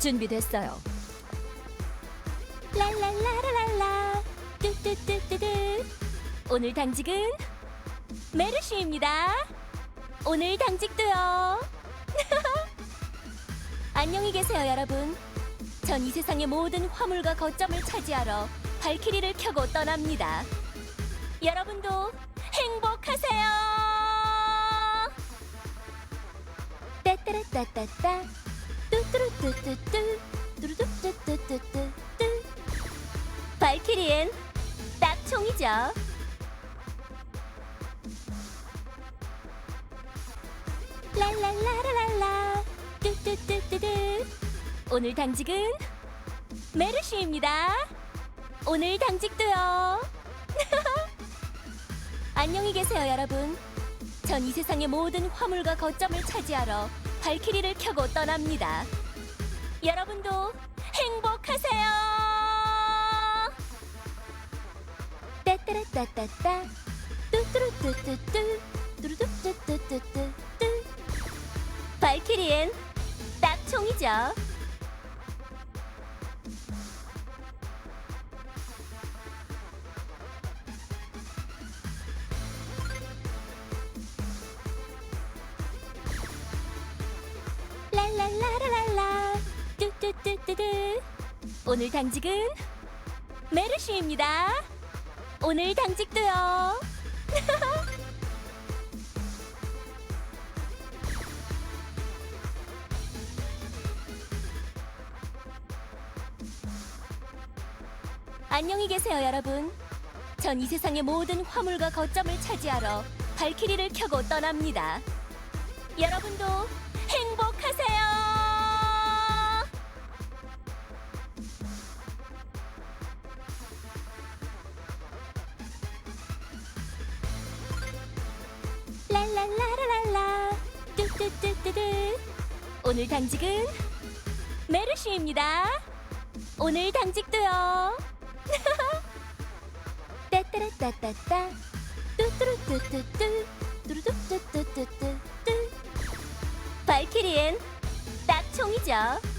준비됐어요. 랄랄라라랄라 뚜뚜뚜뚜뚜 오늘 당직은 메르시입니다. 오늘 당직도요. 안녕히 계세요, 여러분. 전 이 세상의 모든 화물과 거점을 차지하러 발키리를 켜고 떠납니다. 여러분도 행복하세요. 따따라따따따 뚜뚜루뚜뚜뚜 뚜루뚜뚜뚜뚜뚜 발키리엔 딱 총이죠. 랄랄라라랄라 뚜뚜뚜뚜뚜 오늘 당직은 메르시입니다. 오늘 당직도요. 안녕히 계세요, 여러분. 전 이 세상의 모든 화물과 거점을 차지하러 발키리를 켜고 떠납니다. 여러분도 행복하세요. 따따라따따따 뚜뚜루뚜뚜뚜 뚜루뚜뚜뚜뚜뚜 발키리엔 딱 총이죠. 뚜뚜뚜뚜뚜 오늘 당직은 메르시입니다. 오늘 당직도요. 안녕히 계세요, 여러분. 전 이 세상의 모든 화물과 거점을 차지하러 발키리를 켜고 떠납니다. 여러분도 오늘 당직은 메르시입니다. 오늘 당직도요. 따따라따따따 뚜뚜루뚜뚜뚜 뚜루뚜뚜뚜뚜뚜 발키리엔 딱 총이죠.